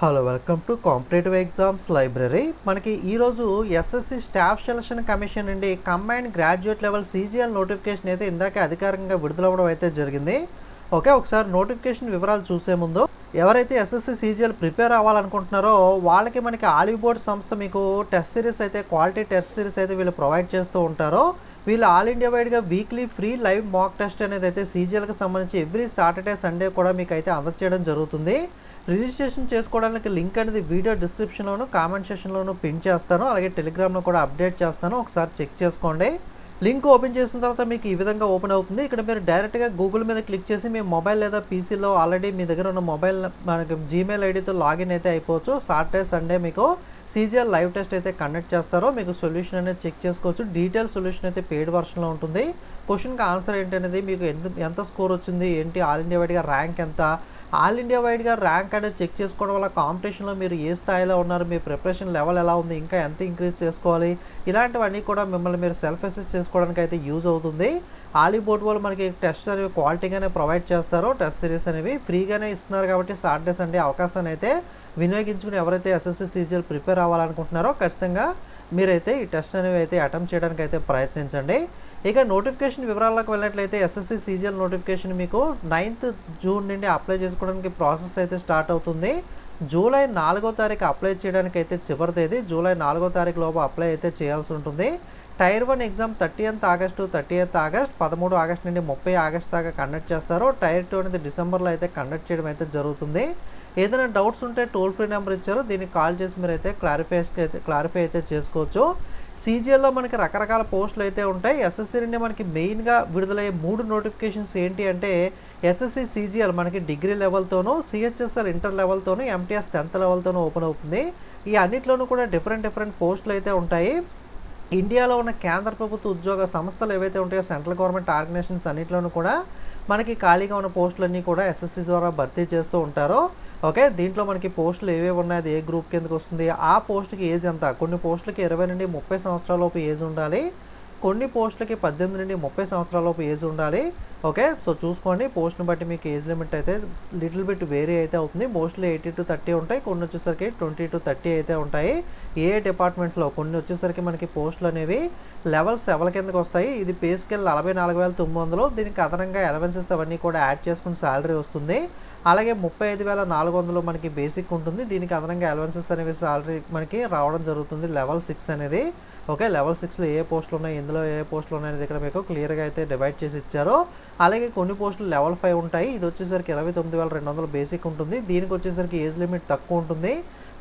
Hello welcome to competitive exams library. మనకి ఈరోజు SSC staff selection commission నుండి combined graduate level CGL notification అయితే ఇందాకే అధికారికంగా విడుదలవ్వడం అయితే జరిగింది. ఓకే ఒకసారి నోటిఫికేషన్ వివరాలు చూసే ముందు ఎవరైతే ఎస్ఎస్సి సీజీఎల్ ప్రిపేర్ అవ్వాలనుకుంటున్నారో వాళ్ళకి మనకి ఆలివ్ బోర్డ్ సంస్థ మీకు టెస్ట్ సిరీస్ అయితే క్వాలిటీ టెస్ట్ సిరీస్ అయితే వీళ్ళు ప్రొవైడ్ చేస్తూ ఉంటారో. వీళ్ళు ఆల్ ఇండియా వైడ్గా weekly free live mock test అనేది అయితే సీజీఎల్కి సంబంధించి ఎవ్రీ సాటర్డే సండే కూడా మీకు అయితే అందచేయడం జరుగుతుంది. రిజిస్ట్రేషన్ చేసుకోవడానికి లింక్ అనేది వీడియో డిస్క్రిప్షన్లోను కామెంట్ సెషన్లోను పిన్ చేస్తాను. అలాగే టెలిగ్రామ్లో కూడా అప్డేట్ చేస్తాను. ఒకసారి చెక్ చేసుకోండి. లింక్ ఓపెన్ చేసిన తర్వాత మీకు ఈ విధంగా ఓపెన్ అవుతుంది. ఇక్కడ మీరు డైరెక్ట్గా గూగుల్ మీద క్లిక్ చేసి మీ మొబైల్ లేదా పీసీలో ఆల్రెడీ మీ దగ్గర ఉన్న మొబైల్ మనకి జీమెయిల్ ఐడితో లాగిన్ అయితే అయిపోవచ్చు. సాటర్డే సండే మీకు సీజీఆర్ లైవ్ టెస్ట్ అయితే కండక్ట్ చేస్తారో. మీకు సొల్యూషన్ అనేది చెక్ చేసుకోవచ్చు. డీటెయిల్ సొల్యూషన్ అయితే పెయిడ్ వర్షన్లో ఉంటుంది. క్వశ్చన్కి ఆన్సర్ ఏంటనేది మీకు ఎంత ఎంత స్కోర్ వచ్చింది? ఏంటి? ఆల్ ఇండియా వైడ్గా ర్యాంక్ ఎంత? ఆల్ ఇండియా వైడ్గా ర్యాంక్ అనేది చెక్ చేసుకోవడం వల్ల కాంపిటీషన్లో మీరు ఏ స్థాయిలో ఉన్నారు మీ ప్రిపరేషన్ లెవెల్ ఎలా ఉంది ఇంకా ఎంత ఇంక్రీజ్ చేసుకోవాలి ఇలాంటివన్నీ కూడా మిమ్మల్ని మీరు సెల్ఫ్ అసెస్ చేసుకోవడానికి అయితే యూజ్ అవుతుంది. ఆలీ బోర్డ్ వాళ్ళు మనకి టెస్ట్ అనేవి క్వాలిటీగానే ప్రొవైడ్ చేస్తారు. టెస్ట్ సిరీస్ అనేవి ఫ్రీగానే ఇస్తున్నారు కాబట్టి సాటర్డే సండే అవకాశాన్ని అయితే వినియోగించుకుని ఎవరైతే ఎస్ఎస్సి సీజీఎల్ ప్రిపేర్ అవ్వాలనుకుంటున్నారో ఖచ్చితంగా మీరైతే ఈ టెస్ట్ అనేవి అయితే అటెంప్ట్ చేయడానికి అయితే ప్రయత్నించండి. ఇక నోటిఫికేషన్ వివరాలకు వెళ్ళినట్లయితే ఎస్ఎస్సి సీజీఎల్ నోటిఫికేషన్ మీకు నైన్త్ జూన్ నుండి అప్లై చేసుకోవడానికి ప్రాసెస్ అయితే స్టార్ట్ అవుతుంది. జూలై నాలుగో తారీఖు అప్లై చేయడానికి అయితే చివరి తేదీ జూలై నాలుగో తారీఖు లోపు అప్లై అయితే చేయాల్సి ఉంటుంది. Tier one exam thirtieth August thirty eighth August పదమూడు ఆగస్ట్ నుండి ముప్పై ఆగస్ట్ దాకా కండక్ట్ చేస్తారు. టైర్ టూ అనేది డిసెంబర్లో అయితే కండక్ట్ చేయడం అయితే జరుగుతుంది. ఏదైనా డౌట్స్ ఉంటే టోల్ ఫ్రీ నెంబర్ ఇచ్చారు. దీనికి కాల్ చేసి మీరు అయితే క్లారిఫై అయితే క్లారిఫై అయితే చేసుకోవచ్చు. సీజీఎల్లో మనకి రకరకాల పోస్టులు అయితే ఉంటాయి. ఎస్ఎస్సి నుండి మనకి మెయిన్గా విడుదలయ్యే మూడు నోటిఫికేషన్స్ ఏంటి అంటే ఎస్ఎస్సి సీజీఎల్ మనకి డిగ్రీ లెవెల్తోనూ సిహెచ్ఎస్ఎల్ ఇంటర్ లెవెల్తోనూ ఎంటీఎస్ టెన్త్ లెవెల్తోనూ ఓపెన్ అవుతుంది. ఈ అన్నిట్లోనూ కూడా డిఫరెంట్ డిఫరెంట్ పోస్టులు అయితే ఉంటాయి. ఇండియాలో ఉన్న కేంద్ర ప్రభుత్వ ఉద్యోగ సంస్థలు ఏవైతే ఉంటాయో సెంట్రల్ గవర్నమెంట్ ఆర్గనైజేషన్స్ అన్నింటిలోనూ కూడా మనకి ఖాళీగా ఉన్న పోస్టులన్నీ కూడా ఎస్ఎస్సి ద్వారా భర్తీ చేస్తూ ఉంటారు. ఓకే దీంట్లో మనకి పోస్టులు ఏవేవి ఉన్నాయి అది ఏ గ్రూప్ కిందకి వస్తుంది ఆ పోస్ట్కి ఏజ్ ఎంత? కొన్ని పోస్టులకి ఇరవై నుండి ముప్పై సంవత్సరాలలోపు ఏజ్ ఉండాలి. కొన్ని పోస్టులకి పద్దెనిమిది నుండి ముప్పై సంవత్సరాలలోపు ఏజ్ ఉండాలి. ఓకే? సో చూసుకోండి. పోస్ట్ని బట్టి మీకు ఏజ్ లిమిట్ అయితే లిటిల్ బిట్ వేరీ అయితే అవుతుంది. మోస్ట్లీ ఎయిటీ టు థర్టీ ఉంటాయి. కొన్ని వచ్చేసరికి ట్వంటీ టు థర్టీ అయితే ఉంటాయి. ఏ డిపార్ట్మెంట్స్లో కొన్ని వచ్చేసరికి మనకి పోస్టులు అనేవి లెవెల్ సెవెన్ కిందకి వస్తాయి? ఇది పే స్కేల్ నలభై నాలుగు వేల తొమ్మిది వందలు. దీనికి అదనంగా ఎలవెన్సెస్ అవన్నీ కూడా యాడ్ చేసుకుని శాలరీ వస్తుంది. అలాగే ముప్పై ఐదు వేల నాలుగు వందలు మనకి బేసిక్ ఉంటుంది. దీనికి అదనంగా అలవెన్సెస్ అనేవి సాలరీ మనకి రావడం జరుగుతుంది. లెవెల్ సిక్స్ అనేది. ఓకే లెవెల్ సిక్స్లో ఏ పోస్టులు ఉన్నాయి ఇందులో ఏ పోస్టులు ఉన్నాయి అనేది ఇక్కడ మీకు క్లియర్గా అయితే డివైడ్ చేసి ఇచ్చారు. అలాగే కొన్ని పోస్టులు లెవెల్ ఫైవ్ ఉంటాయి. ఇది వచ్చేసరికి ఇరవై తొమ్మిది వేల రెండు వందలు బేసిక్ ఉంటుంది. దీనికి వచ్చేసరికి ఏజ్ లిమిట్ తక్కువ ఉంటుంది.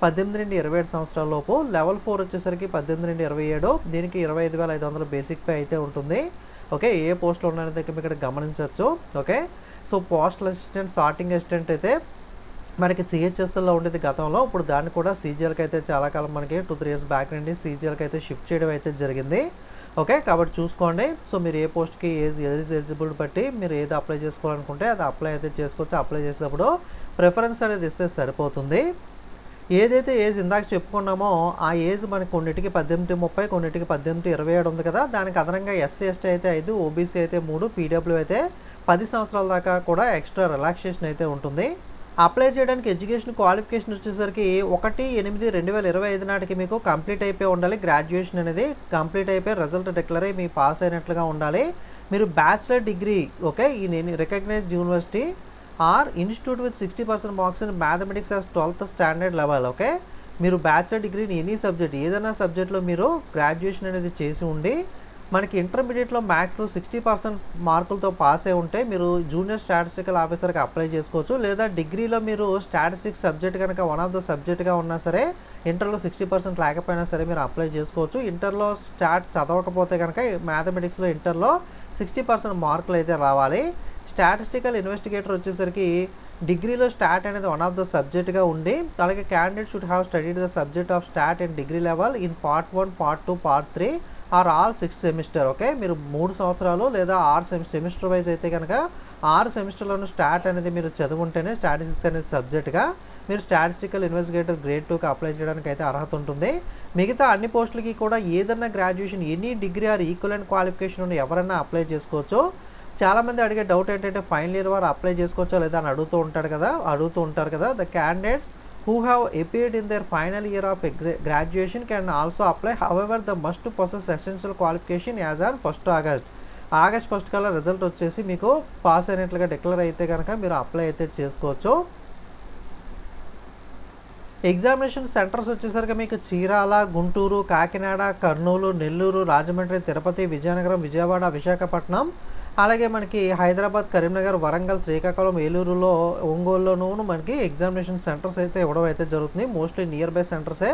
పద్దెనిమిది నుండి ఇరవై ఏడు సంవత్సరాల లోపు. లెవెల్ ఫోర్ వచ్చేసరికి పద్దెనిమిది నుండి ఇరవై ఏడు. దీనికి ఇరవై ఐదు వేల ఐదు వందల బేసిక్ పే అయితే ఉంటుంది. ఓకే ఏ పోస్టులు ఉన్నాయనేది ఇక్కడ గమనించవచ్చు. Okay so postal assistant starting assistant అయితే మనకి సిహెచ్ఎస్ఎల్లో ఉండేది గతంలో. ఇప్పుడు దాన్ని కూడా సీజీఎల్కి అయితే చాలా కాలం మనకి టూ త్రీ ఇయర్స్ బ్యాక్ నుండి సీజీఎల్కి అయితే షిఫ్ట్ చేయడం అయితే జరిగింది. ఓకే కాబట్టి చూసుకోండి. సో మీరు ఏ పోస్ట్కి ఏజ్ ఏజ్ ఎలిజిబుల్ బట్టి మీరు ఏది అప్లై చేసుకోవాలనుకుంటే అది అప్లై అయితే చేసుకోవచ్చు. అప్లై చేసేటప్పుడు ప్రిఫరెన్స్ అనేది ఇస్తే సరిపోతుంది. ఏదైతే ఏజ్ ఇందాక చెప్పుకున్నామో ఆ ఏజ్ మనకి కొన్నిటికి పద్దెనిమిది ముప్పై కొన్నిటికి పద్దెనిమిది ఇరవై ఏడు ఉంది కదా? దానికి అదనంగా ఎస్సీ ఎస్టీ అయితే ఐదు ఓబీసీ అయితే మూడు పీడబ్ల్యూ అయితే పది సంవత్సరాల దాకా కూడా ఎక్స్ట్రా రిలాక్సేషన్ అయితే ఉంటుంది. అప్లై చేయడానికి ఎడ్యుకేషన్ క్వాలిఫికేషన్ వచ్చేసరికి ఒకటి ఎనిమిది రెండు వేల ఇరవై ఐదు నాటికి మీకు కంప్లీట్ అయిపోయి ఉండాలి. గ్రాడ్యుయేషన్ అనేది కంప్లీట్ అయిపోయి రిజల్ట్ డిక్లేర్ అయ్యి మీ పాస్ అయినట్లుగా ఉండాలి. మీరు బ్యాచిలర్ డిగ్రీ ఓకే ఈ recognised university or institute with sixty percent marks in mathematics as twelfth standard level okay? మీరు బ్యాచిలర్ డిగ్రీని ఎనీ సబ్జెక్ట్ ఏదైనా సబ్జెక్ట్లో మీరు గ్రాడ్యుయేషన్ అనేది చేసి ఉండి మనకి ఇంటర్మీడియట్లో మ్యాథ్స్లో సిక్స్టీ పర్సెంట్ మార్కులతో పాస్ అయి ఉంటే మీరు జూనియర్ స్టాటిస్టికల్ ఆఫీసర్కి అప్లై చేసుకోవచ్చు. లేదా డిగ్రీలో మీరు స్టాటిస్టిక్స్ సబ్జెక్ట్ కనుక వన్ ఆఫ్ ద సబ్జెక్ట్గా ఉన్నా సరే ఇంటర్లో సిక్స్టీ పర్సెంట్ లేకపోయినా సరే మీరు అప్లై చేసుకోవచ్చు. ఇంటర్లో స్టాట్ చదవకపోతే కనుక మ్యాథమెటిక్స్లో ఇంటర్లో సిక్స్టీ పర్సెంట్ మార్కులు అయితే రావాలి. స్టాటిస్టికల్ ఇన్వెస్టిగేటర్ వచ్చేసరికి డిగ్రీలో స్టాట్ అనేది వన్ ఆఫ్ ద సబ్జెక్ట్గా ఉండి అలాగే candidate should have studied the subject of stat in degree level in part one part two part three or all six semester okay? మీరు మూడు సంవత్సరాలు లేదా ఆరు సెమి సెమిస్టర్ వైజ్ అయితే కనుక ఆరు సెమిస్టర్లోనూ స్టాట్ అనేది మీరు చదువుంటేనే స్టాటిస్టిక్స్ అనేది సబ్జెక్ట్గా మీరు స్టాటిస్టికల్ ఇన్వెస్టిగేటర్ గ్రేడ్ టూకి అప్లై చేయడానికి అయితే అర్హత ఉంటుంది. మిగతా అన్ని పోస్టులకి కూడా ఏదన్నా graduation any degree or equivalent qualification ఉన్న ఎవరైనా అప్లై చేసుకోవచ్చు. చాలామంది అడిగే డౌట్ ఏంటంటే ఫైనల్ ఇయర్ వారు అప్లై చేసుకోవచ్చా లేదా అని అడుగుతూ ఉంటారు కదా అడుగుతూ ఉంటారు కదా the candidates who have appeared in their final year of graduation can graduation can also apply. However the must possess essential qualification as on first August August first కల్లా రిజల్ట్ వచ్చేసి మీకు పాస్ అయినట్లుగా డిక్లేర్ అయితే కనుక మీరు apply అయితే చేసుకోవచ్చు. Examination centres వచ్చేసరికి మీకు చీరాల గుంటూరు కాకినాడ కర్నూలు నెల్లూరు రాజమండ్రి తిరుపతి విజయనగరం విజయవాడ విశాఖపట్నం అలాగే మనకి హైదరాబాద్ కరీంనగర్ వరంగల్ శ్రీకాకుళం ఏలూరులో ఒంగోలులోనూ మనకి ఎగ్జామినేషన్ సెంటర్స్ అయితే ఇవ్వడం అయితే జరుగుతుంది. మోస్ట్లీ నియర్ బై సెంటర్సే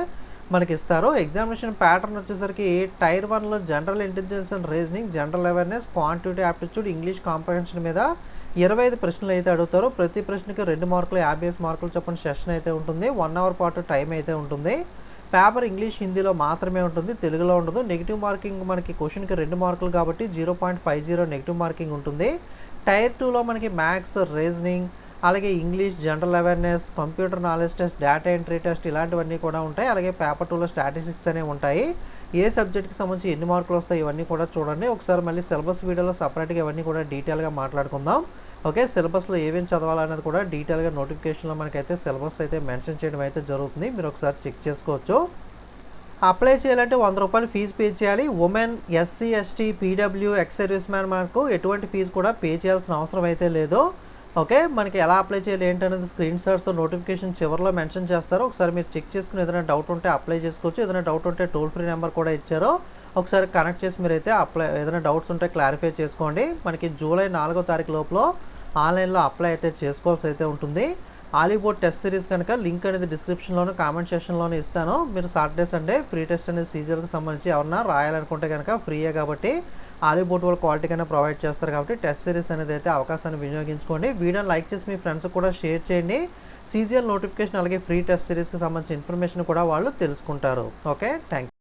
మనకి ఇస్తారు. ఎగ్జామినేషన్ ప్యాటర్న్ వచ్చేసరికి టైర్ వన్లో general intelligence and reasoning general awareness quantity aptitude English comprehension మీద ఇరవై ఐదు ప్రశ్నలు అయితే అడుగుతారు. ప్రతి ప్రశ్నకి రెండు మార్కులు యాభై మార్కులు చొప్పున సెషన్ అయితే ఉంటుంది. వన్ అవర్ పాటు టైం అయితే ఉంటుంది. పేపర్ ఇంగ్లీష్ హిందీలో మాత్రమే ఉంటుంది తెలుగులో ఉండదు. నెగిటివ్ మార్కింగ్ మనకి క్వశ్చన్కి రెండు మార్కులు కాబట్టి zero point five zero negative marking ఉంటుంది. టైర్ టూలో మనకి మ్యాథ్స్ రీజనింగ్ అలాగే English general awareness computer knowledge test data entry test ఇలాంటివన్నీ కూడా ఉంటాయి. అలాగే పేపర్ టూలో స్టాటిస్టిక్స్ అనేవి ఉంటాయి. ఏ సబ్జెక్ట్కి సంబంధించి ఎన్ని మార్కులు వస్తాయి ఇవన్నీ కూడా చూడండి. ఒకసారి మళ్ళీ సిలబస్ వీడియోలో సపరేట్గా ఇవన్నీ కూడా డీటెయిల్గా మాట్లాడుకుందాం. ఓకే సిలబస్లో ఏమేమి చదవాలనేది కూడా డీటెయిల్గా నోటిఫికేషన్లో మనకైతే సిలబస్ అయితే మెన్షన్ చేయడం అయితే జరుగుతుంది. మీరు ఒకసారి చెక్ చేసుకోవచ్చు. అప్లై చేయాలంటే వంద రూపాయలు ఫీజు పే చేయాలి. Women SC ST PW ex service man మనకు ఎటువంటి ఫీజు కూడా పే చేయాల్సిన అవసరం అయితే లేదు. ఓకే మనకి ఎలా అప్లై చేయాలి ఏంటనేది స్క్రీన్ షాట్స్తో నోటిఫికేషన్ చివరిలో మెన్షన్ చేస్తారు. ఒకసారి మీరు చెక్ చేసుకుని ఏదైనా డౌట్ ఉంటే అప్లై చేసుకోవచ్చు. ఏదైనా డౌట్ ఉంటే టోల్ ఫ్రీ నెంబర్ కూడా ఇచ్చారు. ఒకసారి కనెక్ట్ చేసి మీరైతే అప్లై ఏదైనా డౌట్స్ ఉంటే క్లారిఫై చేసుకోండి. మనకి జూలై నాలుగో తారీఖు లోపల ఆన్లైన్లో అప్లై అయితే చేసుకోవాల్సి అయితే ఉంటుంది. ఆలీబోర్డ్ టెస్ట్ సిరీస్ కనుక లింక్ అనేది డిస్క్రిప్షన్లోను కామెంట్ సెక్షన్లోనే ఇస్తాను. మీరు సాటర్డే సండే ఫ్రీ టెస్ట్ అనేది సీజర్కి సంబంధించి ఎవరన్నా రాయాలనుకుంటే కనుక ఫ్రీయే కాబట్టి ఆలీబోర్డ్ వాళ్ళు క్వాలిటీ కన్నా ప్రొవైడ్ చేస్తారు కాబట్టి టెస్ట్ సిరీస్ అనేది అయితే అవకాశాన్ని వినియోగించుకోండి. వీడియోని లైక్ చేసి మీ ఫ్రెండ్స్ కూడా షేర్ చేయండి. సీజీఎల్ నోటిఫికేషన్ అలాగే ఫ్రీ టెస్ట్ సిరీస్కి సంబంధించిన ఇన్ఫర్మేషన్ కూడా వాళ్ళు తెలుసుకుంటారు. Okay thank